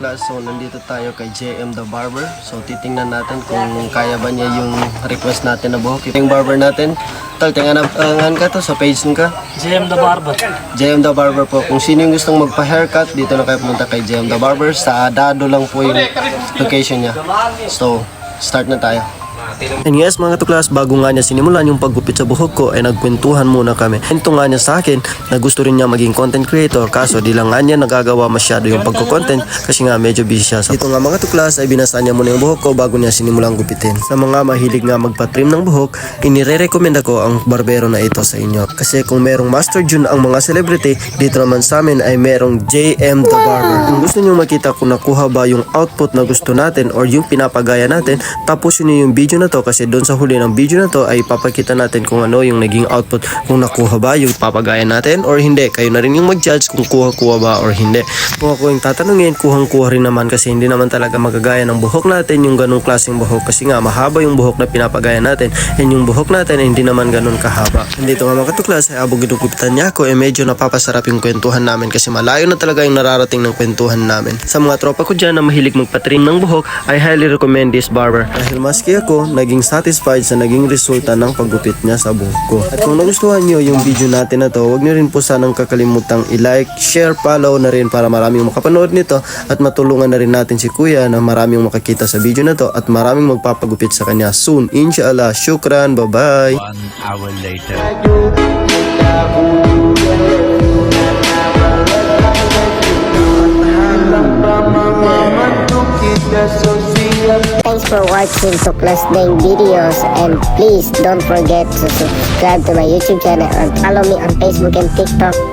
class, so nandito tayo kay JM the Barber. So titingnan natin kung kaya ba niya yung request natin na buhok. Yung barber natin. Tal, tingnan na ka to sa page nun ka. JM the Barber. JM the Barber po. Kung sino yung gustong magpa-haircut, dito na kayo pumunta kay JM the Barber. Sa Adado lang po yung location niya. So, start na tayo. And yes mga tuklas, bago nga niya sinimulan yung paggupit sa buhok ko ay nagkwentuhan muna kami. Ito nga niya sa akin na gusto rin niya maging content creator kaso di lang nga niya nagagawa masyado yung pagko-content kasi nga medyo busy siya. Sa... Ito nga mga tuklas ay binasa niya muna yung buhok ko bago niya sinimulan gupitin. Sa mga mahilig nga magpa-trim ng buhok, inire-recommend ako ang barbero na ito sa inyo. Kasi kung merong Master June ang mga celebrity, dito naman sa amin ay merong JM the Barber. Kung gusto niyo makita kung nakuha ba yung output na gusto natin or yung pinapagaya natin, tapusin niyo yung video na to kasi doon sa huli ng video na to ay papakita natin kung ano yung naging output kung nakuha ba yung papagaya natin or hindi. Kayo na rin yung mag-judge kung kuha-kuha ba or hindi. Kung ako yung tatanungin, kuhang-kuha rin naman kasi hindi naman talaga magagaya ng buhok natin yung ganong klaseng buhok kasi nga mahaba yung buhok na pinapagaya natin and yung buhok natin ay hindi naman ganon kahaba. Dito nga mga katuklas ay abog ginugupitan niya ako eh medyo napapasarap yung kwentuhan namin kasi malayo na talaga yung nararating ng kwentuhan namin. Sa mga tropa ko dyan na mahilig magpatrim ng buhok, I highly recommend this barber. Dahil maski ako, naging satisfied sa naging resulta ng paggupit niya sa buhok ko. At kung nagustuhan niyo yung video natin na to, huwag niyo rin po sanang kakalimutang i-like, share, follow na rin para maraming makapanood nito at matulungan na rin natin si Kuya na maraming makakita sa video na to at maraming magpapagupit sa kanya soon. Inshallah. Shukran. Bye-bye. One hour later. Thanks for watching Tuklas Deng videos and please don't forget to subscribe to my YouTube channel and follow me on Facebook and TikTok.